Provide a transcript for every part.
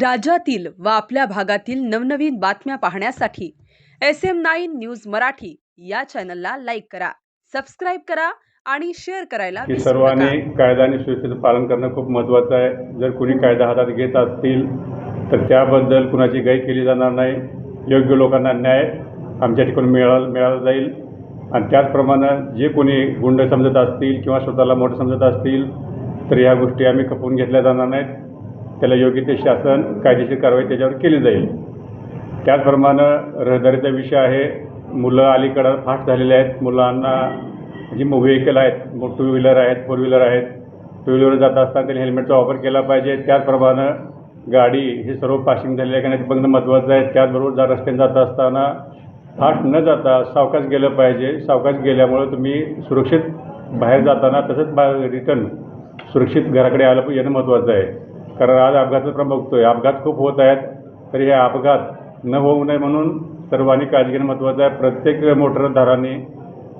राज्यातील व आपल्या भागातील नवनवीन बातम्या पाहण्यासाठी S M nine news Marathi या चॅनलला लाईक करा सबस्क्राईब करा आणि शेअर करायला की सर्वांनी कायदा आणि सुव्यवस्थेचं पालन करणं खूप महत्त्वाचं आहे. जर कुणी कायदा हातात घेत असतील तर त्याबद्दल कुणाची गाई केली जाणार नाही. योग्य लोकांना न्याय आमच्या ठिकाणी मिळाला मिळाला जाईल. आणि त्याचप्रमाणे जे कोणी गुंड समजत असतील किंवा स्वतःला मोठं समजत असतील तर ह्या गोष्टी आम्ही खपवून घेतल्या जाणार नाहीत. त्याला योग्य ते शासन कायदेशीर कारवाई त्याच्यावर केली जाईल. त्याचप्रमाणे रहदारीचा विषय आहे. मुलं अलीकडं फास्ट झालेले आहेत. मुलांना जी व्हेकल आहेत मग टू व्हीलर आहेत फोर व्हीलर आहेत टू व्हीलर जात असताना त्यांनी हेल्मेटचा वापर केला पाहिजे. त्याचप्रमाणे गाडी हे सर्व पासिंग झालेले आहे का नाही बघणं महत्त्वाचं आहे. त्याचबरोबर जा रस्त्याने जात असताना फास्ट न जाता सावकाश गेलं पाहिजे. सावकाश गेल्यामुळं तुम्ही सुरक्षित बाहेर जाताना तसंच बा रिटर्न सुरक्षित घराकडे आलं येणं महत्त्वाचं आहे. कारण आज अपघाताचं प्रमाण बघतोय. अपघात खूप होत आहेत तरी हे अपघात न होऊ नये म्हणून सर्वांनी काळजी घेणं महत्त्वाचं आहे. प्रत्येक मोटरधारांनी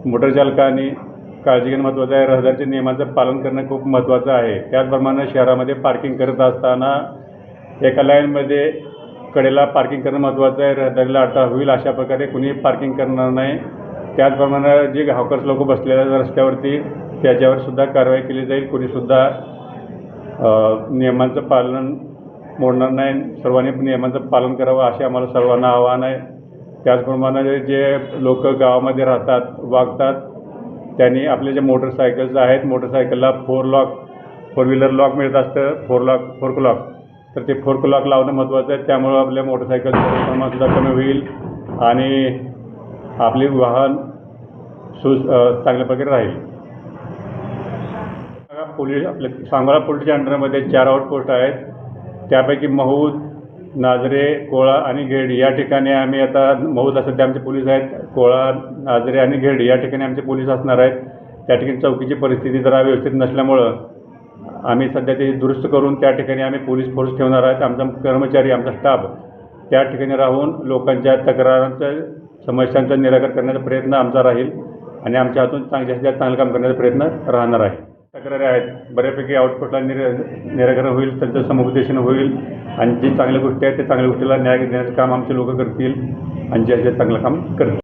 मोटरचालकांनी काळजी घेणं महत्त्वाचं आहे. रहदारीच्या नियमांचं पालन करणं खूप महत्त्वाचं आहे. त्याचप्रमाणे शहरामध्ये पार्किंग करत असताना एका लाईनमध्ये कडेला पार्किंग करणं महत्त्वाचं आहे. रहदारीला अडथळा होईल अशा प्रकारे कुणी पार्किंग करणार नाही. त्याचप्रमाणे जे हॉकर्स लोक बसलेले आहेत रस्त्यावरती त्याच्यावर सुद्धा कारवाई केली जाईल. कुणीसुद्धा नियमांचं पालन मोडणार नाही. सर्वांनी नियमांचं पालन करावं असे आम्हाला सर्वांना आव्हान आहे. त्याचप्रमाणे जे लोक गावामध्ये राहतात वागतात त्यांनी आपले जे मोटरसायकल्स आहेत मोटरसायकलला four lock four wheeler lock मिळत असतं फोर लॉक फोर क्लॉक. तर ते फोर लॉक लावणं महत्त्वाचं आहे. त्यामुळं आपल्या मोटरसायकलचं प्रमाणसुद्धा कमी होईल आणि आपली वाहन सु चांगल्या प्रकारे राहील. पोलीस आपल्या सांगोला पोलीसच्या अंडरमध्ये चार आउटपोस्ट आहेत. त्यापैकी महूद नाजरे कोळा आणि घेड या ठिकाणी आम्ही आता महूद सध्या आमचे पोलीस आहेत कोळा नाजरे आणि घेड या ठिकाणी आमचे पोलीस असणार आहेत. त्या ठिकाणी चौकीची परिस्थिती जरा व्यवस्थित नसल्यामुळं आम्ही सध्या ते दुरुस्त करून त्या ठिकाणी आम्ही पोलीस फोर्स ठेवणार आहेत. आमचा कर्मचारी आमचा स्टाफ त्या ठिकाणी राहून लोकांच्या तक्रारांचं समस्यांचं निराकरण करण्याचा प्रयत्न आमचा राहील आणि आमच्या हातून चांगल्या जास्त चांगलं काम करण्याचा प्रयत्न राहणार आहे. तक्रारी आहेत. बऱ्यापैकी आउटपुटला निर निराकरण होईल त्यांचं समुपदेशन होईल आणि जी चांगल्या गोष्टी आहेत त्या चांगल्या गोष्टीला न्याय देण्याचं काम आमचे लोक करतील आणि जे चांगलं काम करतील.